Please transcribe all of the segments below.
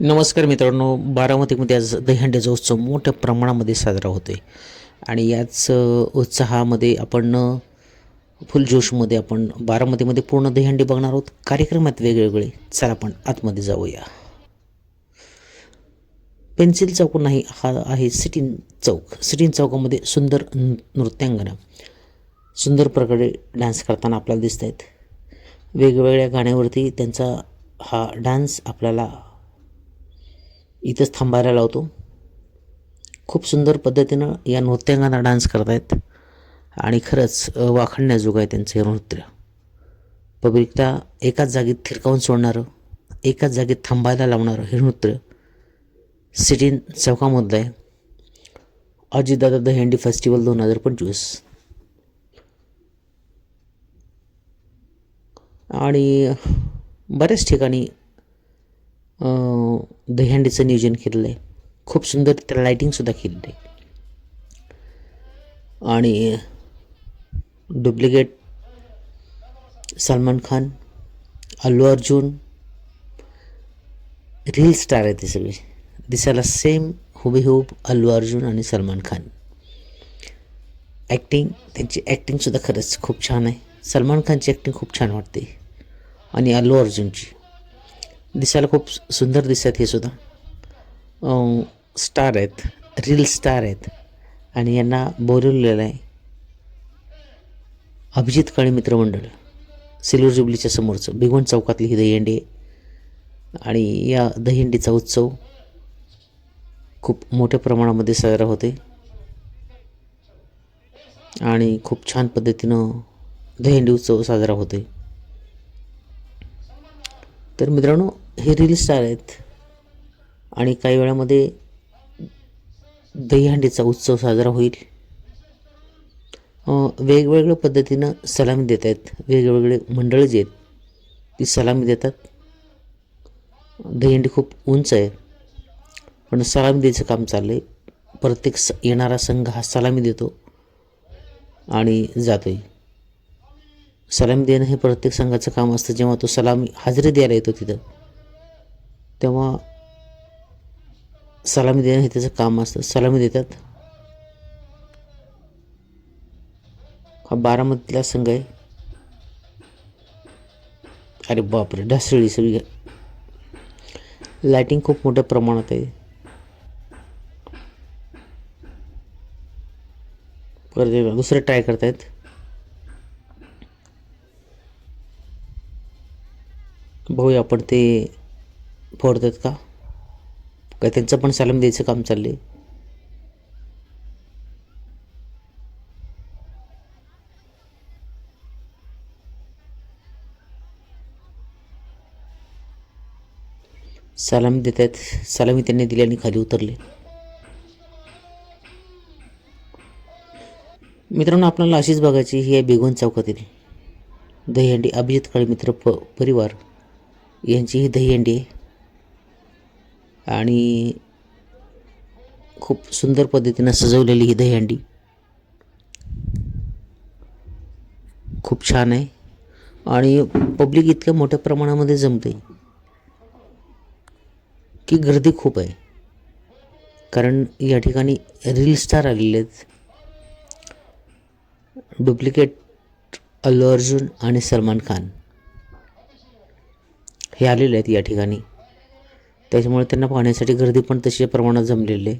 नमस्कार मित्रांनो बारामतीमध्ये आज दहीहंड्याचा उत्सव मोठ्या प्रमाणामध्ये साजरा होतो आहे आणि याच उत्साहामध्ये आपण फुल जोशमध्ये आपण बारामतीमध्ये पूर्ण दहीहंडी बघणार आहोत. कार्यक्रमात वेगवेगळे. चला आपण आतमध्ये जाऊया. पेन्सिल चौक नाही हा आहे सिटीन चौक. सिटीन चौकामध्ये सुंदर न- नृत्यांगना. सुंदर प्रकारे डान्स करताना आपल्याला दिसत आहेत वेगवेगळ्या गाण्यावरती त्यांचा हा डान्स आपल्याला इथंच थांबायला लावतो. खूप सुंदर पद्धतीनं या नृत्यांगांना डान्स करतायत. आणि खरंच वाखणण्याजोगं आहे त्यांचं हे नृत्य. पब्लिकला एकाच जागेत थिरकावून सोडणारं एकाच जागेत थांबायला लावणारं हे नृत्य सिटी चौकामधलं आहे अजितदादा हँडी फेस्टिवल दोन हजार पंचवीस. आणि बऱ्याच ठिकाणी दहीहंडीचं नियोजन केलेलं आहे. खूप सुंदर त्याला लाईटिंगसुद्धा केलेली आहे. आणि duplicate Salman Khan Allu Arjun reel star आहे ते सगळे. दिसायला सेम हुबेहूब अल्लू अर्जुन आणि सलमान खान. ॲक्टिंग त्यांची ॲक्टिंगसुद्धा खरंच खूप छान आहे. सलमान खानची ॲक्टिंग खूप छान वाटते. आणि अल्लू अर्जुनची. दिसायला खूप सुंदर दिसतात हे सुद्धा. स्टार आहेत रील स्टार आहेत. आणि यांना बोलवलेलं आहे अभिजित काळे मित्रमंडळ सिल्वर जुबलीच्या समोरचं. भिगवण चौकातली ही दहीहंडी आहे. आणि या दहीहंडीचा उत्सव खूप मोठ्या प्रमाणामध्ये साजरा होते आणि खूप छान पद्धतीनं दहीहंडी उत्सव साजरा होते तर मित्रांनो हे रील स्टार आहेत. आणि काही वेळामध्ये दहीहंडीचा उत्सव साजरा होईल. वेगवेगळ्या पद्धतीनं सलामी देत आहेत. वेगवेगळे मंडळ जे आहेत ती सलामी देतात. दहीहंडी खूप उंच आहे. पण सलामी द्यायचं काम चाललं आहे प्रत्येक स येणारा संघ हा सलामी देतो आणि जातोय. सलामी देणं हे प्रत्येक संघाचं काम असतं. जेव्हा तो सलामी हजेरी द्यायला येतो तिथं तेव्हा सलामी देणं हे त्याचं काम असतं. सलामी देतात. हा बारामतीला संघ आहे. अरे बापरे ढासळी सगळी. लायटिंग खूप मोठ्या प्रमाणात आहे. परत दुसरे दुसरं ट्राय करतायत. भाऊ आपण ते फोडतात का? काय त्यांचं पण सलाम द्यायचं काम चालले सलामी देत आहेत सलामी त्यांनी दिली आणि खाली उतरले. मित्रांनो आपल्याला अशीच बघायची ही आहे बेगोन चौकातील दहीहंडी अभिजित काळे मित्र प परिवार. यांची ही दहीहंडी आहे. आणि खूप सुंदर पद्धतीनं सजवलेली ही दहीहंडी खूप छान आहे. आणि पब्लिक इतक्या मोठ्या प्रमाणामध्ये जमते की गर्दी खूप आहे. कारण या ठिकाणी रील स्टार आलेले आहेत. डुप्लिकेट अल्लू अर्जुन आणि सलमान खान. हे आलेले आहेत या ठिकाणी. त्याच्यामुळे त्यांना पाहण्यासाठी गर्दी पण तशी प्रमाणात जमलेली आहे.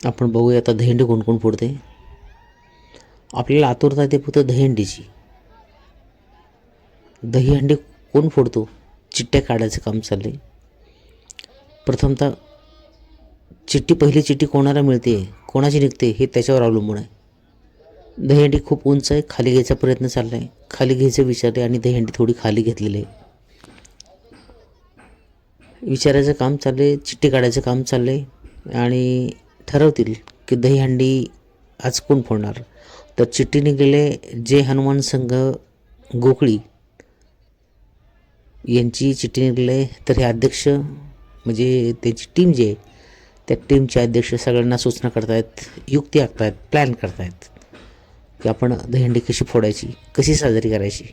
आपण बघूया आता दहीहंडी कोण कोण फोडते. आपल्याला आतुरता ते फक्त दहीहंडीची दहीहंडी कोण फोडतो? चिठ्ठ्या काढायचं काम चाललं आहे प्रथमतः चिठ्ठी पहिली चिठ्ठी कोणाला मिळते? कोणाची निघते? हे त्याच्यावर अवलंबून आहे. दहीहंडी खूप उंच आहे खाली घ्यायचा प्रयत्न चालला आहे खाली घ्यायचं विचारले आणि दहीहंडी थोडी खाली घेतलेली आहे. विचारायचं काम चाललं आहे चिठ्ठी काढायचं काम चाललं आहे आणि ठरवतील की दहीहंडी आज कोण फोडणार. तर चिठ्ठी निघाले जे हनुमान संघ गोकळी यांची चिठ्ठी निघाले तर हे अध्यक्ष म्हणजे त्यांची टीम जी आहे त्या टीमचे अध्यक्ष सगळ्यांना सूचना करतायत युक्ती आखतायत प्लॅन करतायत. की आपण दहीहंडी कशी फोडायची कशी साजरी करायची?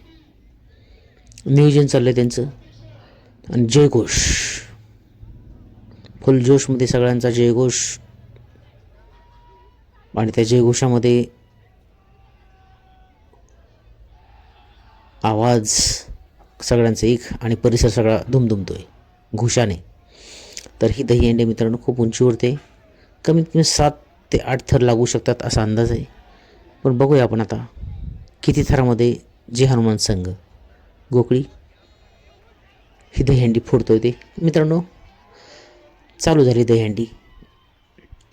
नियोजन चाललं आहे त्यांचं. आणि जयघोष. फुल जोशमध्ये सगळ्यांचा जयघोष. आणि त्या जयघोषामध्ये आवाज सगळ्यांचा एक आणि परिसर सगळा धुमधुमतो आहे घोषाने तर ही दहीहंडी मित्रांनो खूप उंचीवरते कमीत कमी सात ते आठ थर लागू शकतात असा अंदाज आहे. पण बघूया आपण आता किती थरामध्ये जे हनुमान संघ गोकळी ही दहीहंडी फोडतोय ते. मित्रांनो चालू झाली दहीहंडी.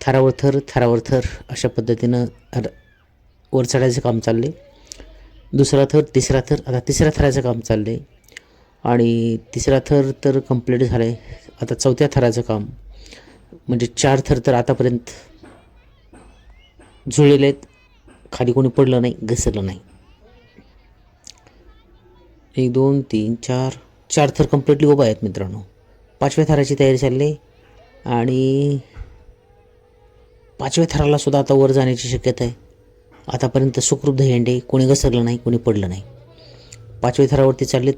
थरावर थर थरावर थर अशा पद्धतीनं र- वर चढायचं काम चालले दुसरा थर तिसरा थर आता तिसऱ्या थराचं काम चाललं आहे आणि तिसरा थर तर कंप्लीट झालं आहे आता चौथ्या थराचं काम म्हणजे चार थर तर आतापर्यंत जुळलेले आहेत. खाली कोणी पडलं नाही घसरलं नाही. एक दोन तीन चार चार थर कम्प्लिटली उभा आहेत मित्रांनो. पाचव्या थराची तयारी चालली आहे आणि पाचव्या थराला सुद्धा आता वर जाण्याची शक्यता आहे. आतापर्यंत सुखरूप दहीहंडे कोणी घसरलं नाही कोणी पडलं नाही. पाचव्या थरावरती चाललेत.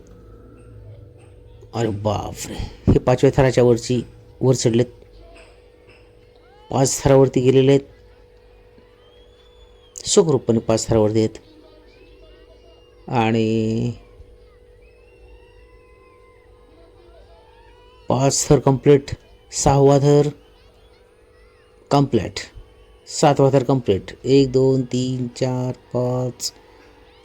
अरे बापरे हे पाचव्या थराच्या वरची वर चढलेत. पाच थरावरती गेलेले आहेत. सुखरूपपणे पाच देत. आणि पाच थर कंप्लीट सहावा थर कंप्लीट सातवा थर कंप्लीट एक दोन तीन चार पाच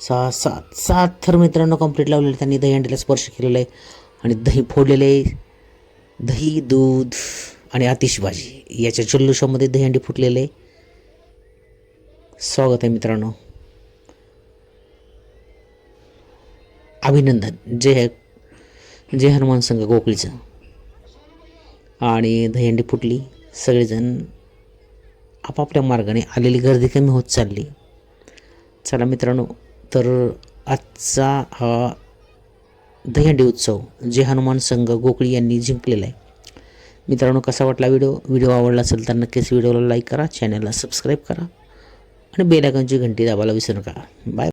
सहा सात. सात थर मित्रांनो कंप्लीट लावलेले त्यांनी. दहीहंडीला स्पर्श केलेला आहे. आणि दही फोडलेले दही दूध आणि आतिषबाजी याच्या जल्लोषामध्ये दहीहंडी फुटलेले आहे. स्वागत आहे मित्रांनो. अभिनंदन. जय जय हनुमान संघ गोकुळीचं. आणि दहीहंडी फुटली. सगळेजण आपापल्या मार्गाने आलेली गर्दी कमी होत चालली. चला मित्रांनो तर आजचा हा दहीहंडी उत्सव जे हनुमान संघ गोकुळी यांनी जिंकलेला आहे. मित्रांनो कसा वाटला व्हिडिओ? व्हिडिओ आवडला असेल तर नक्कीच व्हिडिओला लाईक करा चॅनलला सबस्क्राईब करा. आणि बेल आयकॉनची घंटी दाबायला विसरू नका बाय